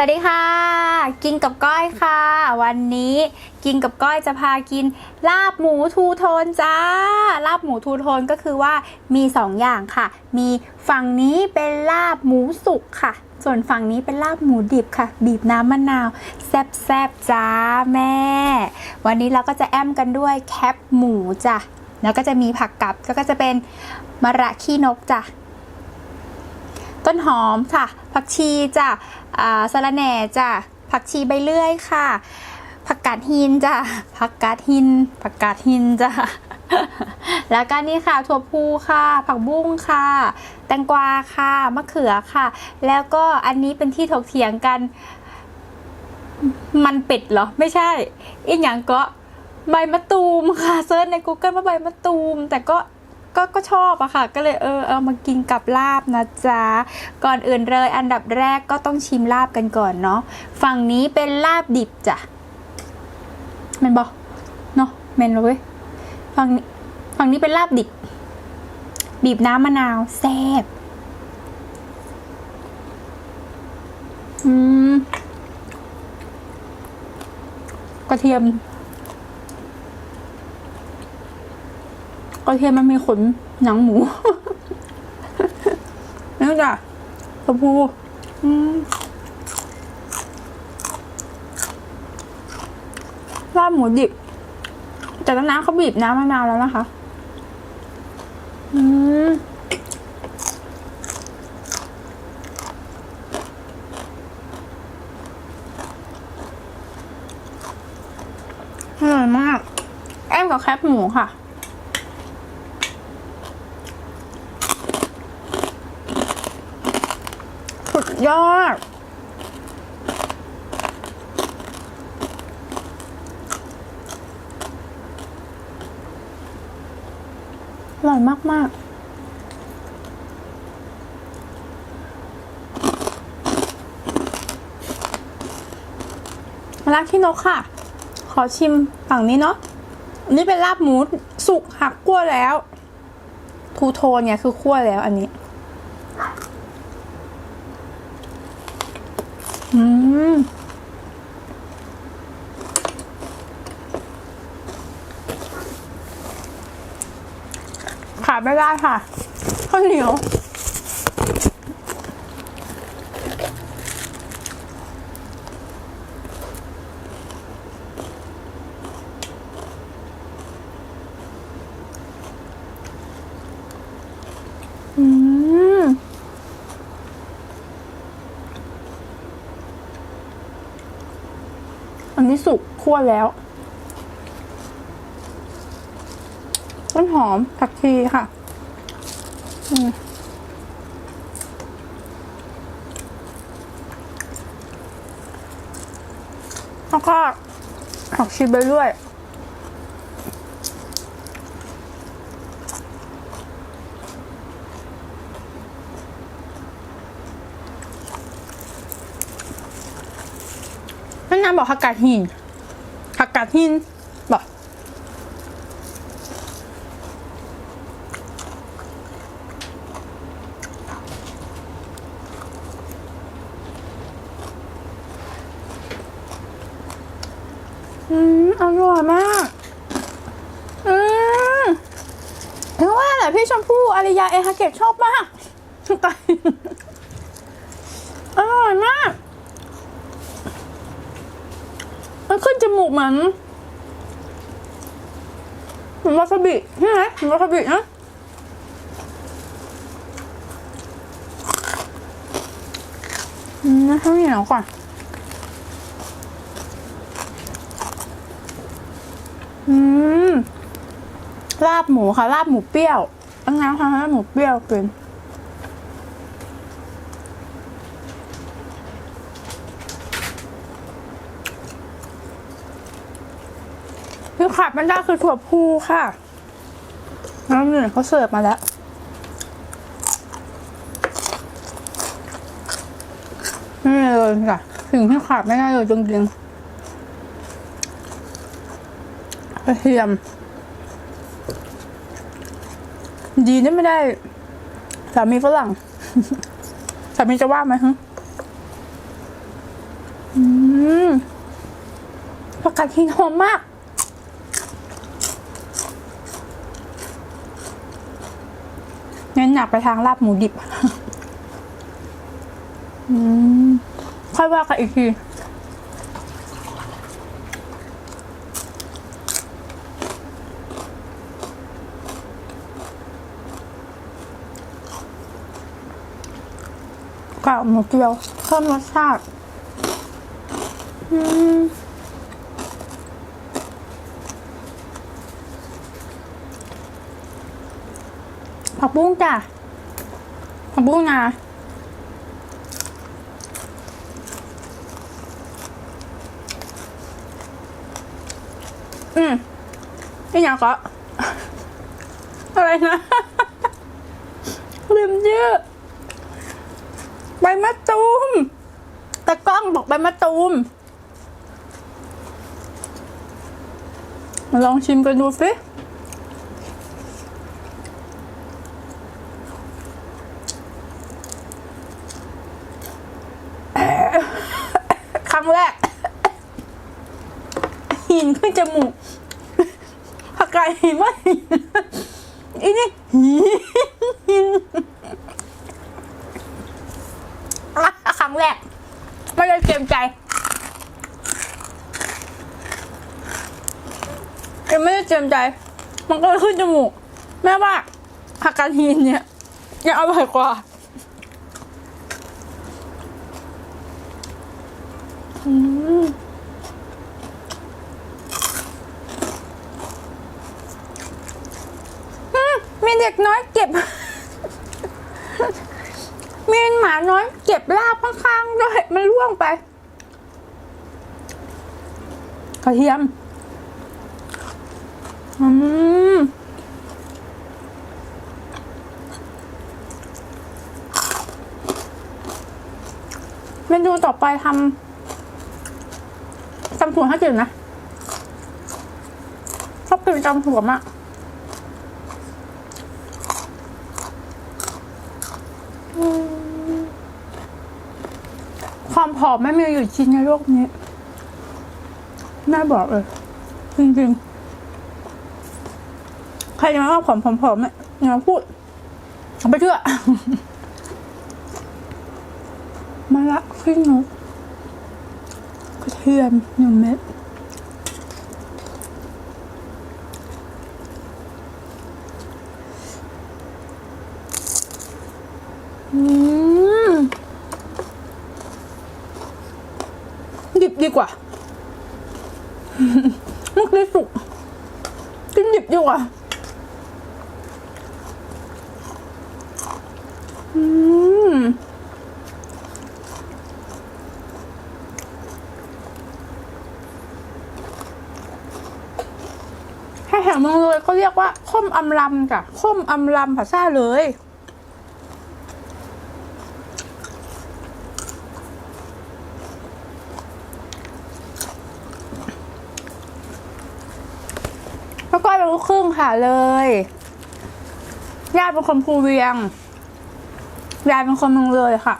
สวัสดีค่ะ กินกับก้อยค่ะ วันนี้กินกับก้อยจะพากิน ลาบหมูทูโทนจ้า ลาบหมูทูโทนก็คือว่ามีสองอย่างค่ะ มีฝั่งนี้เป็นลาบหมูสุกค่ะ ส่วนฝั่งนี้เป็นลาบหมูดิบค่ะ บีบน้ำมะนาว แซบๆจ้าแม่ วันนี้เราก็จะแอมกันด้วยแคปหมูจ้ะแล้วก็จะมีผักกับแล้วก็จะเป็นมะระขี้นกจ้ะ ต้นหอมค่ะ ผักชีจ้ะอ่าสะระแหน่จ้ะผักชีใบเลื่อยค่ะ ผักกาดหินจ้ะผักกาดหิน ผักกาดหินจ้ะแล้วก็นี่ค่ะถั่วพูค่ะ ผักบุ้งค่ะ แตงกวาค่ะมะเขือค่ะ แล้วก็อันนี้เป็นที่ถกเถียงกัน มันเป็ดเหรอ ไม่ใช่ อีกอย่างก็ใบมะตูมค่ะเซิร์ชใน Google ว่าใบมะตูม แต่ก็ ก็ก็ชอบอะค่ะ ก็เลยเออเอามากินกับลาบนะจ๊ะ ก่อนอื่นเลยอันดับแรกก็ต้องชิมลาบกันก่อนเนาะ ฝั่งนี้เป็นลาบดิบจ้ะแมนบอกเนาะแมนเลยเว้ยฝั่งนี้ฝั่งนี้เป็นลาบดิบ บีบน้ำมะนาวแซ่บอืมกระเทียม กระเทียมมันมีขนหนังหมูนี่จ้ะชมพูลาบหมูดิบ แต่ตอนน้ำเขาบีบน้ำมะนาวแล้วนะคะ อืมอร่อยมาก แอมกับแคบหมูค่ะ สุด ยอด อร่อยมากมากๆรักที่นกค่ะ ขอชิมฝั่งนี้เนาะอันนี่เป็นลาบหมูสุกหักคั่วแล้วทูโทนเนี่ยคือคั่วแล้วอันนี้ มขาดไม่ได้ค่ะข้าวเหนียว นี้สุกคั่วแล้ว ต้นหอมผักชีค่ะแล้วก็ผักชีไปด้วย นั่นนาง บอกผักกาดหินผักกาดหินบอกอืมอร่อยมาก อืมถึงว่าแหละพี่ชมพู่อริยาเอฮาเกตชอบมากตาอร่อยมาก มันขึ้นจมูกเหมือนเหมือนวาซาบิใช่ไหมเหมือนวาซาบินะอืมข้าวเหนียวก่อนอืมลาบหมูค่ะ ลาบหมูเปรี้ยวอันนั้นค่ะลาบหมูเปรี้ยวเป็น ขาดไม่ได้คือถั่วพูค่ะแล้วนี่เขาเสิร์ฟมาแล้ว นี่เลยค่ะ สิ่งที่ขาดไม่ได้เลยจริงๆกระเทียม ดีนี่ไม่ได้ สามีฝรั่ง สามีจะว่าไหมฮะอืมผักกาดหินหอมมาก งั้น อยากไปทางลาบหมูดิบอค่อยว่ากันอีกทีกากหมูเกี๊ยวเพิ่มรสชาติ อืม ผักบุ้งจ้ะผักบุ้งนะอืมนี่ยังก็อะไรนะลืมชื่อใบมะตูมตะกล้องบอกใบมะตูมลองชิมกันดูสิ ครั้งแรก หินขึ้นจมูกผักกาดหินว่าหินอีนี่หินครั้งแรกไม่ได้เตรียมใจยังไม่ได้เตรียมใจ มันก็เลยขึ้นจมูก แม่ว่าผักกาดหินเนี่ยยังอร่อยกว่า อืมอืมมีเด็กน้อยเก็ บ มีหมาน้อย เก็บลาบข้างๆด้วยมันร่วงไป กระเทียม อืมเมนูต่อไปทำจำถั่วให้กินนะชอบกินจำถั่วมากอืม ความผอมไม่มีอยู่จริงในโลกนี้แม่บอกเลยจริงๆ ใครจะมาว่าผอมผอมๆเนี่ยอย่ามาพูดไปเชื่อมาละขึ้นนกกระเทียมหนึ่งเม็ด ดีกว่ามุกได้สุกกินดิบดีกว่าอืมถ้าแถวเมืองเลยเขาเรียกว่าข้มอำลำจ้ะข้มอำลำภาษาเลย แล้วก็ ค่ะเลยญาติเป็นคนภูเวียงยายเป็นคนเมืองเลยค่ะ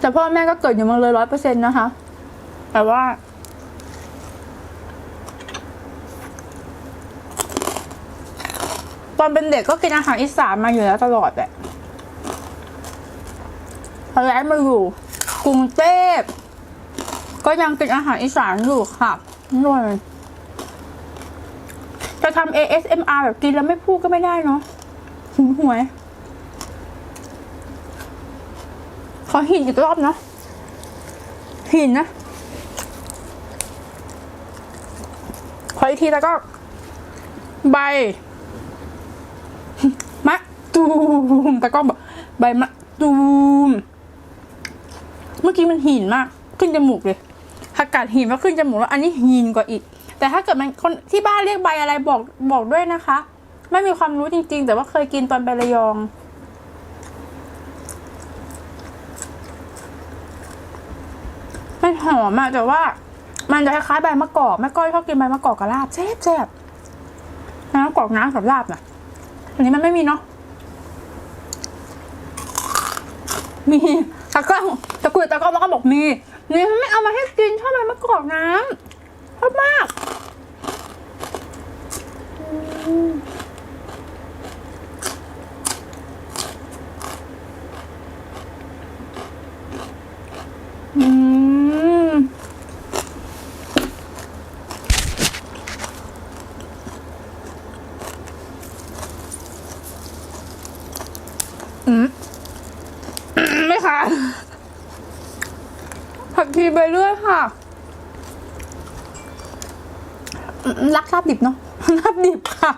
แต่พ่อแม่ก็เกิดอยู่เมืองเลยร้อยเปอร์เซ็นต์นะคะ แต่ว่า ตอนเป็นเด็กก็กินอาหารอีสานมาอยู่แล้วตลอดแหละพอย้ายมาอยู่กรุงเทพก็ยังกินอาหารอีสานอยู่ค่ะน่วยจะ ทำ ASMR แบบกินแล้วไม่พูดก็ไม่ได้เนาะหินหวย ขอหินอีกรอบเนาะหินนะขออีกทีแล้วก็ ใบมะตูมแต่ก็บอกใบมะตูม เมื่อกี้มันหินมาก ขึ้นจมูกเลยผักกาดหินมาขึ้นจมูกแล้ว อันนี้หินกว่าอีก แต่ถ้าเกิดมันคนที่บ้านเรียกใบอะไรบอกบอกด้วยนะคะ ไม่มีความรู้จริง ๆ แต่ว่าเคยกินตอนไประยอง มันหอมอะแต่ว่า มันจะคล้ายๆใบมะกอกแม่ก้อยชอบกินใบมะกอกกับลาบแซ่บแซ่บๆน้ำกอกน้ำกับลาบน่ะอันนี้มันไม่มีเนาะมีตากล้องตะกุยตากล้องมันก็บอกมีนี่ไม่เอามาให้กินชอบอะไรมะกอกน้ำ ชอบมาก อืมอืม อืมอืมไม่ค่ะ ผักชีไปเรื่อยค่ะอืม รักลาบดิบเนาะลาบดิบค่ะ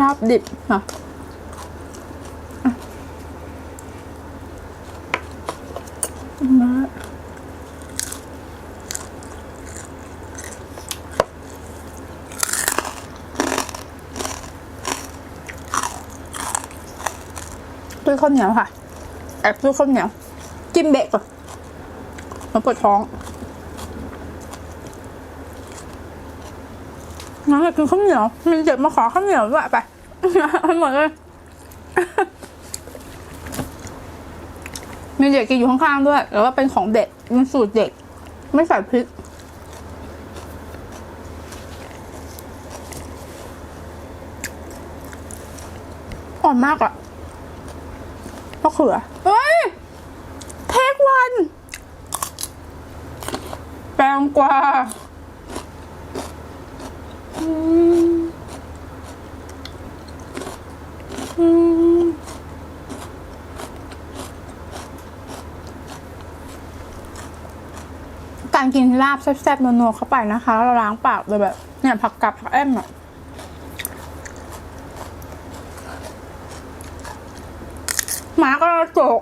ลาบดิบค่ะมาด้วยข้าวเหนียวค่ะ แอบด้วยข้าวเหนียว จิ้มเบะก่อนมาปวดท้อง น้องอยากกินข้าวเหนียว มีเด็กมาขอข้าวเหนียวด้วยไปเอาหมดเลย มีเด็กกินอยู่ข้างๆด้วยแล้วก็เป็นของเด็กเป็นสูตรเด็ก ไม่ใส่พริกอ่อนมากอะมะเขือเฮ้ยเทควัน แปลงกว่า การกินลาบแซ่บๆนัวๆเข้าไปนะคะแล้วเราล้างปากเลยแบบ เนี่ยผักกับผักแอมอะหมาก็โจก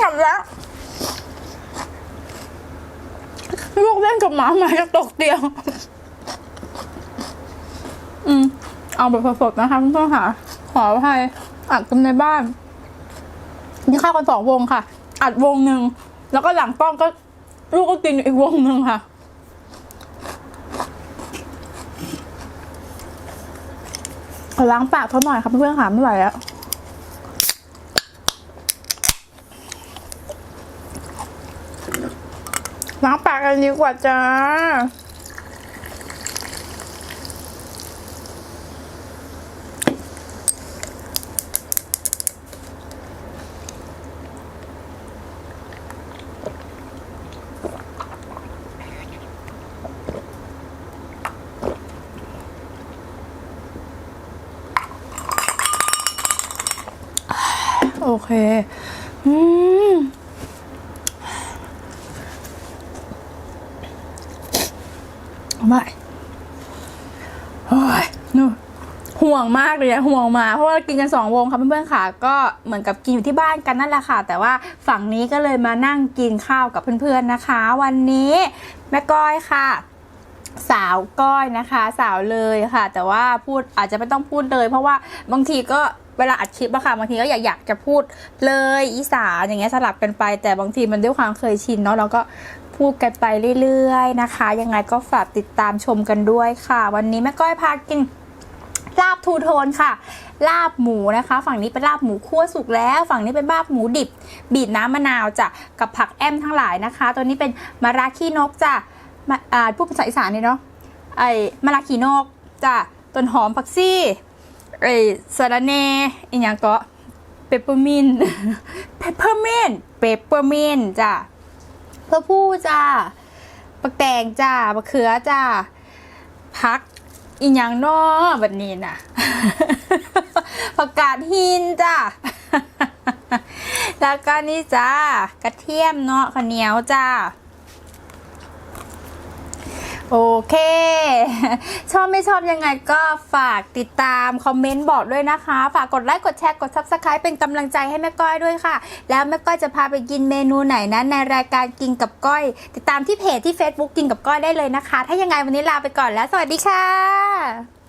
หลับแล้ว ลูกเล่นกับหมาหมาจะตกเตียงอืม เอาแบบสดๆนะคะเพื่อนๆค่ะขออภัยอัดกันในบ้านนี่ข้าวกันสองวงค่ะ อัดวงหนึ่ง แล้วก็หลังกล้องก็ ลูกก็กินอีกวงหนึ่งค่ะขอล้างปากเขาหน่อยค่ะเพื่อนค่ะไม่ไหวแล้ว ล้างปา กกันดีกว่าจ้าโอเค อืม ไม่โอ้ยนู่ห่วงมากเลยอะห่วงมาเพราะว่ากินกันสองวงค่ะเพื่อนๆค่ะก็เหมือนกับกินอยู่ที่บ้านกันนั่นแหละค่ะ แต่ว่าฝั่งนี้ก็เลยมานั่งกินข้าวกับเพื่อนๆนะคะ วันนี้แม่ก้อยค่ะ สาวก้อยนะคะ สาวเลยค่ะ แต่ว่าพูดอาจจะไม่ต้องพูดเลย เพราะว่าบางทีก็เวลาอัดคลิปอะค่ะบางทีก็อยากอยากจะพูดเลยอีสานอย่างเงี้ยสลับกันไป แต่บางทีมันด้วยความเคยชินเนาะเราก็ พูดกันไปเรื่อยๆนะคะ ยังไงก็ฝากติดตามชมกันด้วยค่ะ วันนี้แม่ก้อยพากินลาบทูโทนค่ะ ลาบหมูนะคะ ฝั่งนี้เป็นลาบหมูคั่วสุกแล้ว ฝั่งนี้เป็นลาบหมูดิบ บีบน้ำมะนาวจ้ะกับผักแอมทั้งหลายนะคะ ตัวนี้เป็นมะระขี้นกจ้ะมาอ่าพูดภาษาอีสานนี่เนาะไอ้มะระขี้นกจ้ะต้นหอมผักซี่ไอ้สะระเนอีกอย่างก็เปปเปอร์มินเปปเปอร์มินเปปเปอร์มินจ้ะ พื่อผู้จ้าปักแตงจ้ะมะเขือจ้าพักอีหยังนอแบบนี้น่ะผักกาดหินจ้าแล้วก็นี่จ้ากระเทียมเนาะข้าวเหนียวจ้า โอเค ชอบไม่ชอบยังไงก็ฝากติดตาม คอมเมนต์บอกด้วยนะคะ ฝากกดไลค์ กดแชร์ กด subscribe เป็นกำลังใจให้แม่ก้อยด้วยค่ะ แล้วแม่ก้อยจะพาไปกินเมนูไหนนะ ในรายการกินกับก้อย ติดตามที่เพจที่ Facebook กินกับก้อยได้เลยนะคะ ถ้ายังไงวันนี้ลาไปก่อนแล้ว สวัสดีค่ะ